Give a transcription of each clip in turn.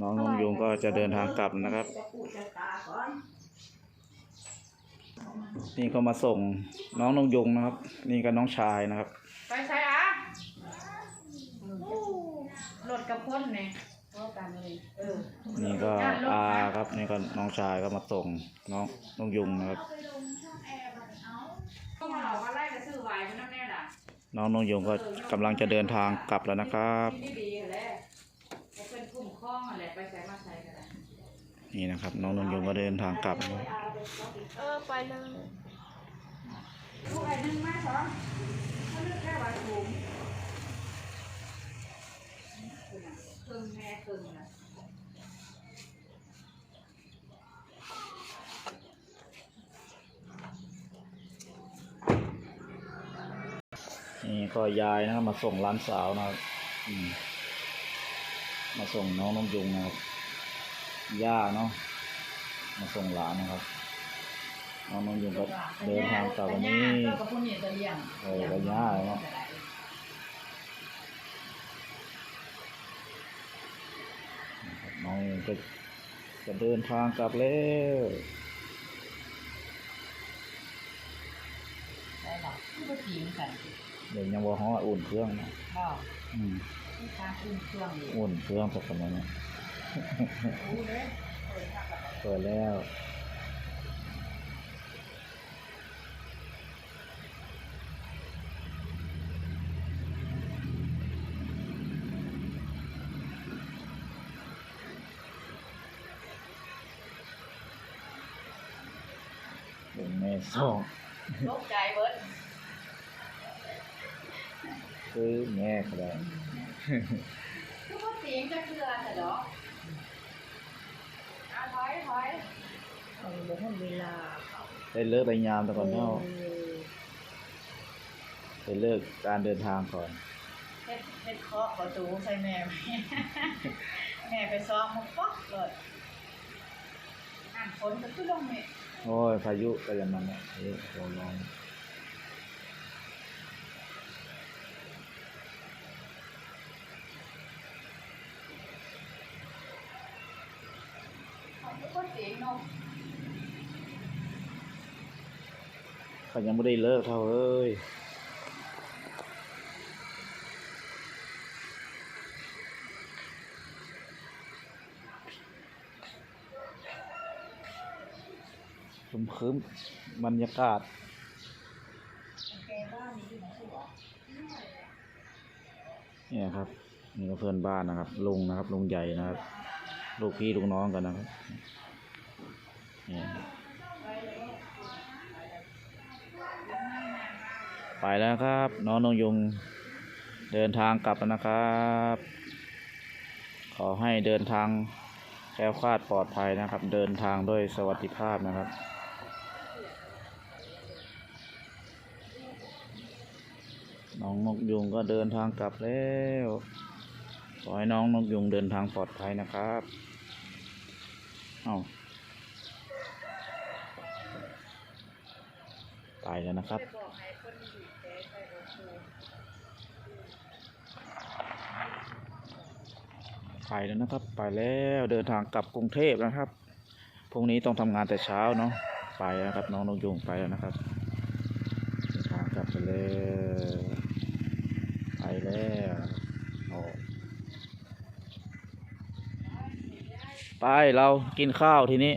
น้องนงยุงก็จะเดินทางกลับนะครับจะปูจะตาก่อนนี่ก็มาส่งน้องนงยุงนะครับ นี่ก็น้องชายนะครับ ไปใช่อะรถกับคนเนี่ยเท่ากันเลยเออนี่ก็อาครับนี่ก็น้องชายก็มาส่งน้องนงยุงนะครับพวกเราก็ไล่กระซื้อไว้เป็นน้ำแน่ล่ะน้องนงยุงก็กำลังจะเดินทางกลับแล้วนะครับ ที่ดีๆแหละจะ ข้องอะไรไปใส่มาใส่กันนะนี่นะครับ น้องนงยงก็เดินทางกลับนะครับเออไปเลยลูกไอ้นึ่งมาสองเขาเลือกแค่ว่าสูงครึ่งแม่ครึ่งนะนี่ก็ยายนะครับมาส่งร้านสาวนะครับอื มมาส่งน้องนงยุงนะครับย่าเนาะมาส่งหลานนะครับ น้องนงยุงก็เดินทางกลับวันนี้ก็กับคนเหนียวจะเลี้ยงเออก็ย่าเนาะน้องก็จะเดินทางกลับแล้วได้หรอก็จีมกันเดี๋ยวยังว่าห้ออุ่นเครื่องนะก็อืม ที่ทางขึ้นเครื่องอยู่อุ่นเครื่องสักคนนึงนะรู้เลยเปิดแล้วเป็นแม่ส่องตกใจเบิดคือแม่ก็ได้ คือว่าจีมจะเกลือแต่หรออะถอยถอยเอาเดี๋ยวให้เวลาเขาได้เลิกได้ยามแต่ก่อนเนาะเออได้เลิกการเดินทางก่อน เฮ็ดเฮ็ดเคาะประตูใส่แม่ไหม แม่ไปซ้อมมาป๊อกเลยอ่านฝนก็คือลงเนี่ยโอ้ยพายุก็อย่างนั้นแหละพายุลมร้อน ก็เสียงเนาะ เขายังไม่ได้เลิกเท่าเอ้ยคมครึมบรรยากาศนี่นะเนี่ยครับนี่ก็เพื่อนบ้านนะครับลุงนะครับลุงใหญ่นะครับ ลูกพี่ลูกน้องกันนะครับนี่ ไปแล้วครับ น้องนงยุงเดินทางกลับแล้วนะครับ ขอให้เดินทางแคล้วคลาดปลอดภัยนะครับ เดินทางด้วยสวัสดิภาพนะครับน้องนกยุงก็เดินทางกลับแล้ว ขอให้น้องนกยุงเดินทางปลอดภัยนะครับ เอาไปแล้วนะครับ บอกให้คนอยู่แท้ ไปแล้วนะครับ ไปแล้วเดินทางกลับกรุงเทพนะครับ พรุ่งนี้ต้องทำงานแต่เช้าเนาะ ไปแล้วครับน้องนกยุงไปแล้วนะครับเดินทางกลับไปแล้วไปแล้วไปเรากินข้าวทีนี้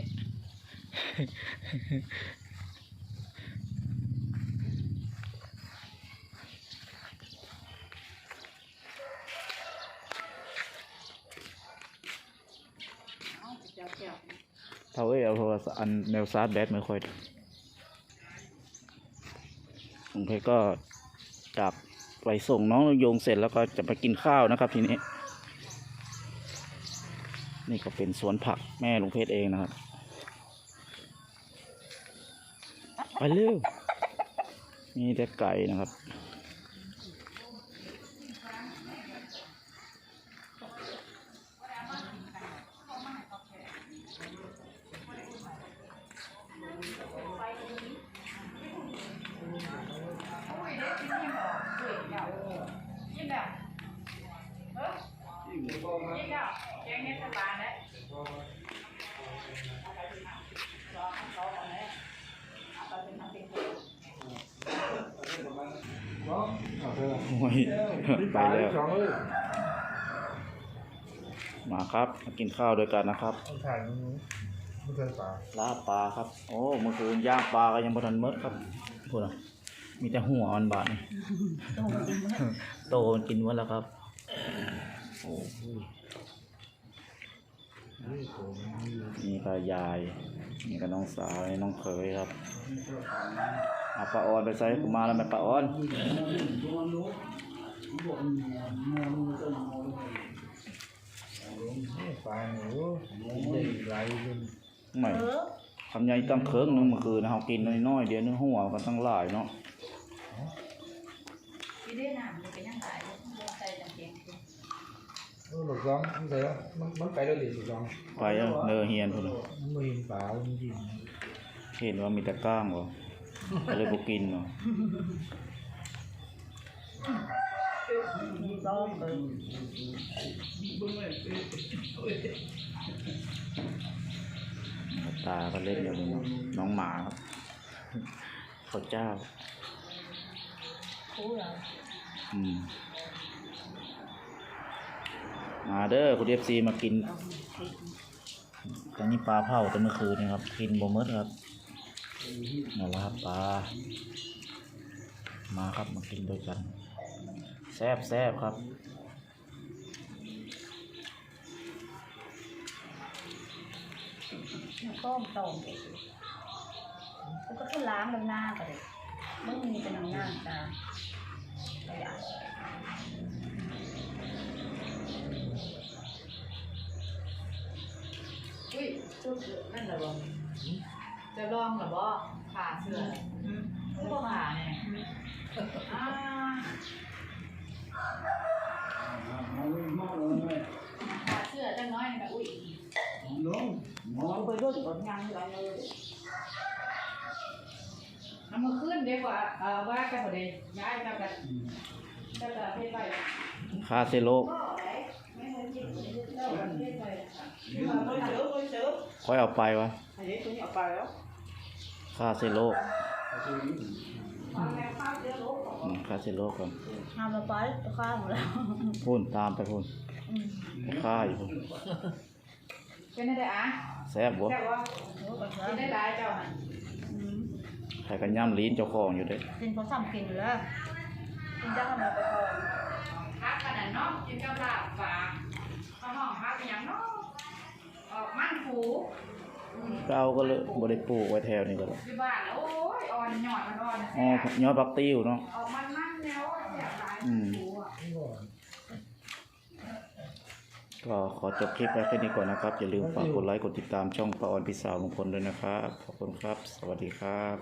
เอาเจ้าเจ้า เท่าเอเอาโทรศัพท์อันแนวซาร์แบตไม่ค่อยโอเคก็กลับไปส่งน้องโยงเสร็จแล้วก็จะไปกินข้าวนะครับทีนี้ นี่ก็เป็นสวนผักแม่ลุงเพชรเองนะครับ ไปเร็วมีแต่ไก่นะครับ นี่ก็แกงเฮ็ดสบายแล้วรอให้เขาก่อนเลยเอาไปเป็นทำเป็นตัวเอาเถอะโอ้ยไปแล้วสองเลยมาครับมากินข้าวด้วยกันนะครับต้องถ่ายมันไม่เคยป่าลาบปลาครับ โอ้เมื่อคืนย่างปลาก็ยังบ่ทันหมดครับพูดนะมีแต่หัวมันบาดนี่โตมันกินหมดแล้วครับ โอ้ยนี่โถมันมีอยู่นี่ก็ยาย นี่ก็น้องสาวนี่น้องเขยครับเอาปลาออนไปใส่กูมาแล้วไหมปลาออนนี่ปลาหนูกินได้อีกหลายเรื่องไม่เออทำใหญ่ตั้งเคิงหนึงเมื่อคืนนะเรากินน้อยๆเดียวนึงหัวกันตั้งหลายเนาะ ที่ได้น้ำมันเป็นยังไงใส่จังเกง เออหลกสองมันใส่แล้วมันมันไปแล้วดิหลกสองไปเอาเนอเฮียนพุ่นน่ะมันไม่เห็นปลามันกินเห็นว่ามีแต่ก้างบ่ก็เลยบ่กินเนาะต้มเลยตาก็เล่นอยู่นี่เนาะน้องหมาครับข้าวเจ้าคู่เราอืมมาเด้อคุณเอฟซีมากินกันนี้ปลาเผาแต่เมื่อคืนนี่ครับ กินบ่หมดครับนี่ละครับปลา มาครับมากินด้วยกัน แซ่บแซ่บครับต้มต้มแล้วก็ล้างน้ำหน้าก็เลยมึงมีเป็นน้ำหน้าจ้าประหยัด ชุดนั่นเหรอบ่จะลองเหรอบ่ขาเสื้อคือบ่ขาเนี่ยอ่าขาเสื้อจังน้อยนี่ก็อุ้ยหมอไปด้วยผลงานอะไรเลยเอามาขึ้นเดี๋ยวว่าเอ่อว่ากันพอดีย้ายกันกันก็จะให้ไปคาเซโลก ค่อยเอาไปวะอันนี้คุณเอาไปแล้วคาเซโลกมาแม่ข้าวเจอลูกอืมคาเซโลกก่อนทำมาไปข้าวหมดแล้วพุ่นตามไปพุ่นไปฆ่าอยู่พุ่นเป็นได้อะแซ่บบ่แค่ว่ากินได้หลายเจ้าหันใครกันย่ำลิ้นเจ้าของอยู่เด้กินเขาซ้ำกินอยู่แล้วกินจ้าขนมไปก่อนพักกันน่ะเนาะกินกับลาบฝากข้าวห้องพักเป็นหยังเนาะอ อกมันผูก็เอาก็เลยบ่ได้ปลูกไว้แถวนี้ก็แล้วที่บ้านแล้วโอ้ยอ่อนหยอดมันอ่อนอ๋อยอดบักติ้วเนาะ ออกมันมันแนวแสบหลายอืมผูอะก็ขอจบคลิปไว้แค่นี้ก่อนนะครับ อย่าลืมฝากกดไลค์กดติดตามช่องปาออนพิสาวมงคลด้วยนะครับ ขอบคุณครับ สวัสดีครับ